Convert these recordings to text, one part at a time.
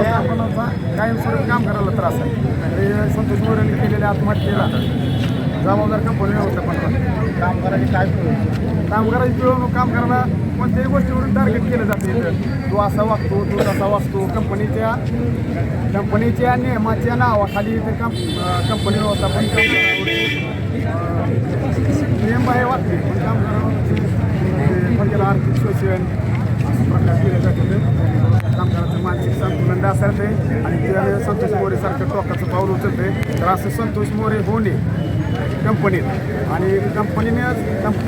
व्यवस्थापनाचा कायमस्वरूपी काम करायला त्रास आहे. संतोष मोरेने केलेल्या आत्महत्येला जबाबदार कंपनी व्यवस्थापनाला कामगारांनी काय कामगारांची पिळवणूक काम करायला कोणत्याही गोष्टीवरून टार्गेट केलं जाते तो असा वागतो तो तसा वागतो. कंपनीच्या कंपनीच्या नियमाच्या नावाखाली काम अं, कंपनी व्यवस्थापन कामगारावर नियम आहे वाटते पण कामगारावर म्हणजे आर्थिक शोषण असं प्रकार केले जाते. संतुलन आणि त्यावेळेस संतोष मोरेसारखं टोकाचं पाऊल उचलते. तर असं संतोष मोरे होणे कंपनीत. आणि कंपनीने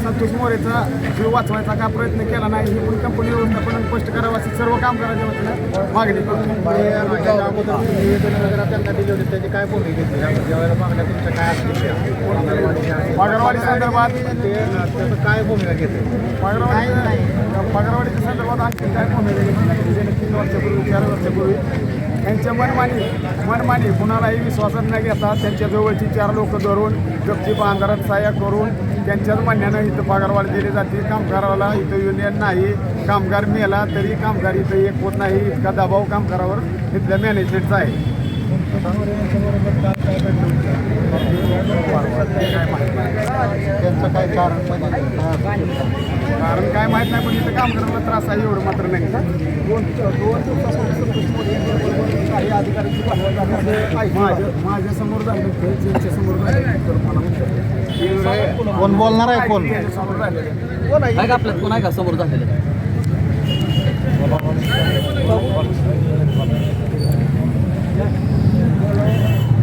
संतोष मोरेचा जीव वाचवायचा का प्रयत्न केला नाही हे पण कंपनी व्यवस्थापन स्पष्ट करावं अशी सर्व कामगारांच्या वतीनं मागणी पगारवाढी संदर्भात काय भूमिका घेतली? पगारवाढी पगारवाढीच्या संदर्भात आणखी काय भूमिका घेतली? तीन वर्षापूर्वी चार वर्षापूर्वी. यांच्या मनमानी मनमानी कुणालाही विश्वासात न घेता त्यांच्या जवळची चार लोक धरून गपचीप बांधारात सहाय्य करून त्यांच्याच म्हणण्यानं इथं पगारवाढ दिली जाते. कामगाराला इथं युनियन नाही कामगार मेला तरी कामगार इथं एक होत नाही. इतका दबाव कामगारावर इथल्या मॅनेजमेंटचा आहे. त्यांचं काय कारण आहे? कारण काय माहीत नाही पण इथं काम करायला त्रास आहे एवढं मात्र नाही दोन दोन दिवसापासून काही अधिकाऱ्यांची माझ्या माझ्यासमोर झाले झाले. कोण बोलणार आहे कोण? समोर झालेले. काय का आपल्यात कोण आहे का समोर झालेलं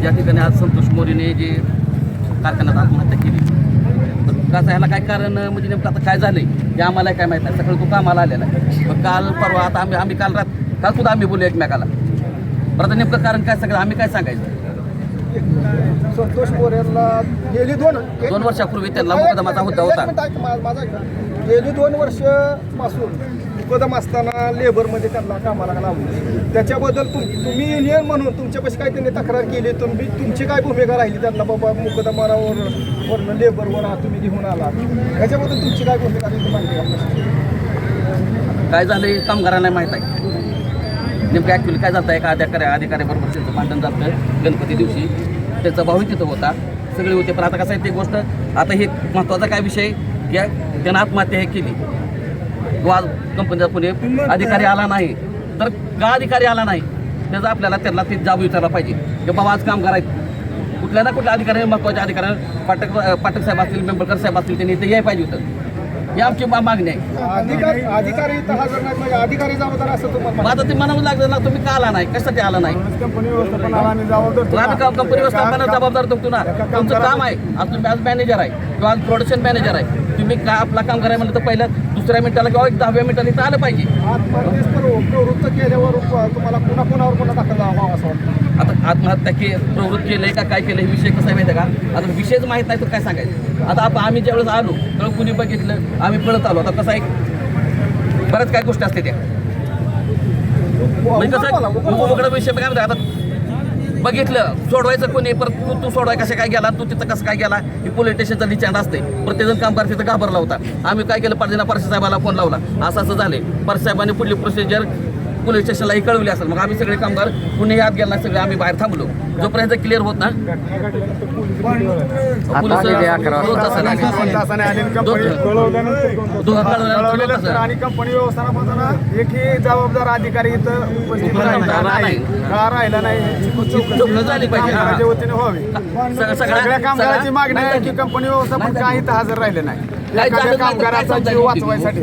या ठिकाणी आज संतोष मोरेने जे कारखान्यात आत्महत्या केली. तर कसं ह्याला काय कारण म्हणजे नेमकं आता काय झालंय? हे आम्हाला काय माहीत नाही. सकाळी तो कामाला आलेला आहे. पण काल परवा आता आम्ही आम्ही काल रात काल सुद्धा आम्ही बोलू एकमेकाला. बरं आता नेमकं कारण काय सगळं? आम्ही काय सांगायचं? संतोष मोरेला गेली दोन दोन वर्षापूर्वी त्यांना मुकदमाचा एक होता माझा. गेली दोन वर्ष कदम असताना लेबरमध्ये त्यांना कामाला लावलं त्याच्याबद्दल तुम तुम्ही युनियन म्हणून तुमच्यापाशी काय त्यांनी तक्रार केली तुम्ही तुमची काय भूमिका राहिली? त्यांना बाबा मुकदमावर वरनं लेबरवर आ- तुम्ही घेऊन आला. त्याच्याबद्दल तुमची काय भूमिका राहिली माहिती आहे काय झालं कामगारांना माहीत आहे. नेमकं ॲक्च्युली काय झालं का अधिकारी अधिकाऱ्याबरोबर त्यांचं भांडण झालं गणपती दिवशी. त्याचा भाऊ तिथं होता सगळे होते. पण आता कसं आहे ते गोष्ट आता हे महत्त्वाचा काय विषय की त्यानं आत्महत्या हे केली. किंवा कंपनीचा पुणे अधिकारी आला नाही. तर का अधिकारी आला नाही? त्याचा आपल्याला त्यांना ते जाब विचारला पाहिजे. की बाबा आज कामगार आहेत. कुठल्या ना कुठल्या अधिकाऱ्याने महत्त्वाच्या अधिकाऱ्याने पाटक पाटक साहेब असतील मेंबरकर साहेब असतील त्यांनी इथे यायला पाहिजे होतं. ही आमची मागणी आहे. अधिकारी अधिकारी म्हणजे अधिकारी जबाबदार असं तुम्हाला मग आता ते म्हणावं लागलं ना तुम्ही का आला नाही? कशासाठी आला नाही? कंपनी व्यवस्थापनाला आम्ही जबाबदार तुमतो ना. तुमचं काम आहे. आज तुम्ही आज मॅनेजर आहे. किंवा आज प्रोडक्शन मॅनेजर आहे. तुम्ही का आपला काम करायला म्हणलं तर पहिल्या दुसऱ्या मिनिटाला किंवा एक दहाव्या मिनिटाला इथं आलं पाहिजे. प्रवृत्त केल्यावर तुम्हाला पुन्हा पुन्हा पुन्हा दाखल असं वाटतं. आता आत्महत्या के प्रवृत्त केलंय का काय केलं विषय कसा माहिती का? आता विषयच माहीत नाही तर काय सांगायचं? आता आपण आम्ही ज्यावेळेस आलो तेव्हा कुणी बघितलं आम्ही पळत आलो. आता कसं आहे बऱ्याच काय गोष्टी असते त्या. म्हणजे कसं उघडं विषय काय म्हणतात आता बघितलं सोडवायचं कोणी? परत तू तू सोडवाय कसं काय गेला? तू तिथं कसं काय गेला? ही पोलीस स्टेशनचा लिचांड असते प्रत्येकजण कामगार तिथं घाबरला होता. आम्ही काय केलं? पारदेना परसे साहेबाला फोन लावला. असं असं झाले परसे साहेबांनी पुढली प्रोसिजर पोलीस स्टेशनलाही कळवली असेल. मग आम्ही सगळे कामगार पुणे यात गेला सगळे आम्ही बाहेर थांबलो. जोपर्यंत क्लिअर होत ना आणि कंपनी एकही जबाबदार अधिकारी इथं राहिला नाही. झाली पाहिजे. सगळ्या- कामगाराची मागणी आहे की कंपनी व्यवस्थापन काही हजर राहिले नाही. एखाद्या कामगाराचा जीव? वाचवायसाठी.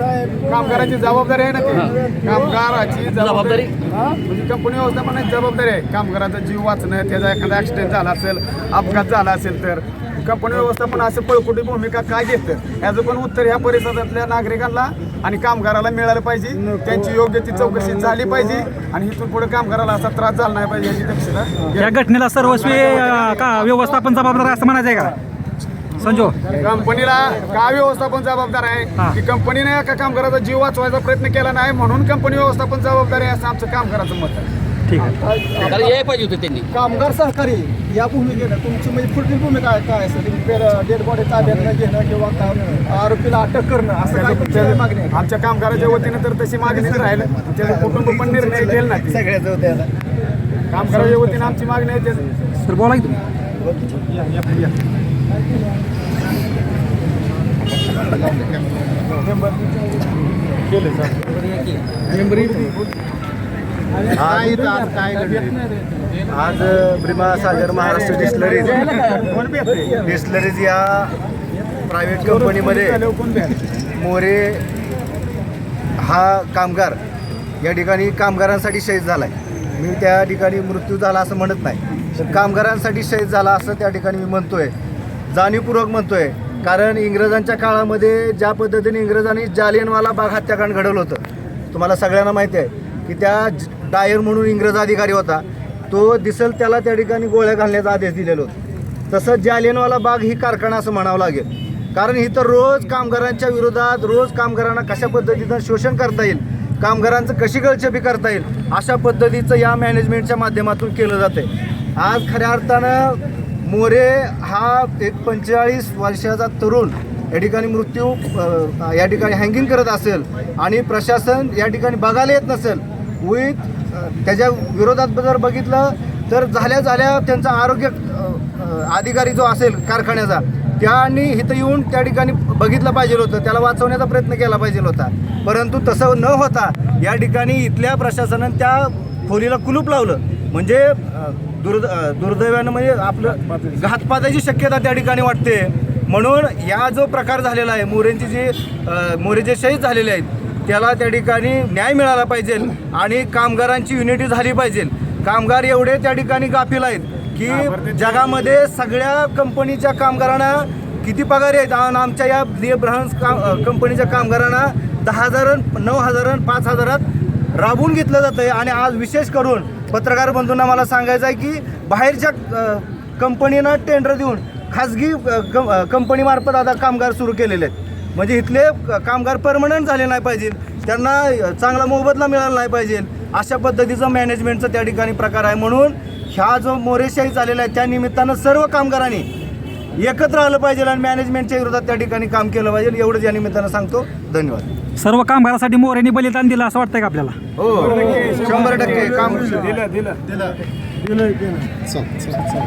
कामगाराची जबाबदारी आहे ना ती? कामगाराची जबाबदारी? म्हणजे कंपनी व्यवस्थापनाची जबाबदारी आहे? कामगाराचा जीव वाचणं त्याचा एखादा ऍक्सिडेंट झाला असेल अपघात झाला असेल तर. कंपनी व्यवस्थापन असं पळकुटी भूमिका काय घेतं? याचं पण उत्तर ह्या परिसरातल्या नागरिकांना आणि कामगाराला मिळालं पाहिजे. त्यांची योग्य ती चौकशी झाली पाहिजे. आणि इथून पुढे कामगाराला असा त्रास झाला नाही पाहिजे याची दक्षता. या घटनेला सर्वस्वी व्यवस्थापन जबाबदार असं म्हणायचं आहे का? संजो. कंपनीला का व्यवस्थापन जबाबदार हा. आहे की कंपनीने एका कामगाराचा जीव वाचवायचा प्रयत्न केला नाही म्हणून कंपनी व्यवस्थापन जबाबदार आहे असं आमचं कामगाराचं मत आहे. ठीक आहे. यायला पाहिजे होते त्यांनी. कामगार सहकारी या भूमिकेनं तुमची म्हणजे पुढील भूमिका काय काय असेल डेड बॉडी ताब्यात घेणं किंवा आरोपीला अटक करणं असं काय मागणी आहे? आमच्या कामगाराच्या वतीनं तर तशी मागणीच राहिलं. त्याचं कुटुंब पण निर्णय घेईल ना ते. कामगाराच्या वतीने आमची मागणी आहे. तर बोला तुम्ही. काय इथं आज काय घडलं आज ब्रिमा सागर महाराष्ट्र डिस्लरीज भेटते डिस्लरीज या प्रायव्हेट कंपनीमध्ये मोरे हा कामगार. या ठिकाणी कामगारांसाठी शहीद झाला आहे मी त्या ठिकाणी मृत्यू झाला असं म्हणत नाही. कामगारांसाठी शहीद झाला असं त्या ठिकाणी मी म्हणतोय. जाणीवपूर्वक म्हणतोय. कारण इंग्रजांच्या काळामध्ये ज्या पद्धतीने इंग्रजांनी जालियनवाला बाग हत्याकांड घडवलं होतं तुम्हाला सगळ्यांना माहिती आहे की त्या डायर म्हणून इंग्रज अधिकारी होता तो दिसल त्याला त्या ठिकाणी गोळ्या घालण्याचा आदेश दिलेला होता. तसंच जालियनवाला बाग ही कारखाना असं म्हणावं लागेल. कारण इथं रोज कामगारांच्या विरोधात रोज कामगारांना कशा पद्धतीनं शोषण करता येईल कामगारांचं कशी गळचेपी करता येईल अशा पद्धतीचं या मॅनेजमेंटच्या माध्यमातून केलं जातं आज खऱ्या अर्थानं मोरे हा एक पंचेचाळीस वर्षाचा तरुण या ठिकाणी मृत्यू या ठिकाणी हँगिंग करत असेल आणि प्रशासन या ठिकाणी बघायला येत नसेल विथ त्याच्या विरोधात जर बघितलं तर झाल्या झाल्या त्यांचा आरोग्य अधिकारी जो असेल कारखान्याचा त्यांनी इथं येऊन त्या ठिकाणी बघितलं पाहिजे होतं त्याला वाचवण्याचा प्रयत्न केला पाहिजे होता. परंतु तसं न होता या ठिकाणी इथल्या प्रशासनानं त्या खोलीला कुलूप लावलं. म्हणजे दुर्द दुर्दैवानं म्हणजे आपलं घातपाताची शक्यता त्या ठिकाणी वाटते. म्हणून या जो प्रकार झालेला आहे मोरेंची जी मोरे जे शहीद झालेले आहेत त्याला त्या ठिकाणी न्याय मिळाला पाहिजे आणि कामगारांची युनिटी झाली पाहिजे. कामगार एवढे त्या ठिकाणी गाफील आहेत की जगामध्ये सगळ्या कंपनीच्या कामगारांना किती पगार आहेत? आणि आमच्या या ब्रहन्स काम कंपनीच्या कामगारांना दहा हजार नऊ हजार पाच हजारात राबवून घेतलं जातं आहे आणि आज विशेष करून पत्रकार बंधूंना मला सांगायचं आहे की बाहेरच्या कंपनीनं टेंडर देऊन खाजगी कंपनीमार्फत आता कामगार सुरू केलेले आहेत. म्हणजे इथले क- कामगार परमनंट झाले नाही पाहिजे. त्यांना चांगला मोबदला मिळाला नाही पाहिजे. अशा पद्धतीचं मॅनेजमेंटचं त्या ठिकाणी प्रकार आहे. म्हणून ह्या जो मोरेशाही झालेला आहे त्या निमित्तानं सर्व कामगारांनी एकत्र आलं पाहिजे आणि मॅनेजमेंटच्या विरोधात त्या ठिकाणी काम केलं पाहिजे. एवढंच या निमित्तानं सांगतो. धन्यवाद. सर्व कामगारासाठी मोऱ्यांनी बलिदान दिलं असं वाटतंय का आपल्याला? हो शंभर टक्के काम. दिलं दिलं. दिलं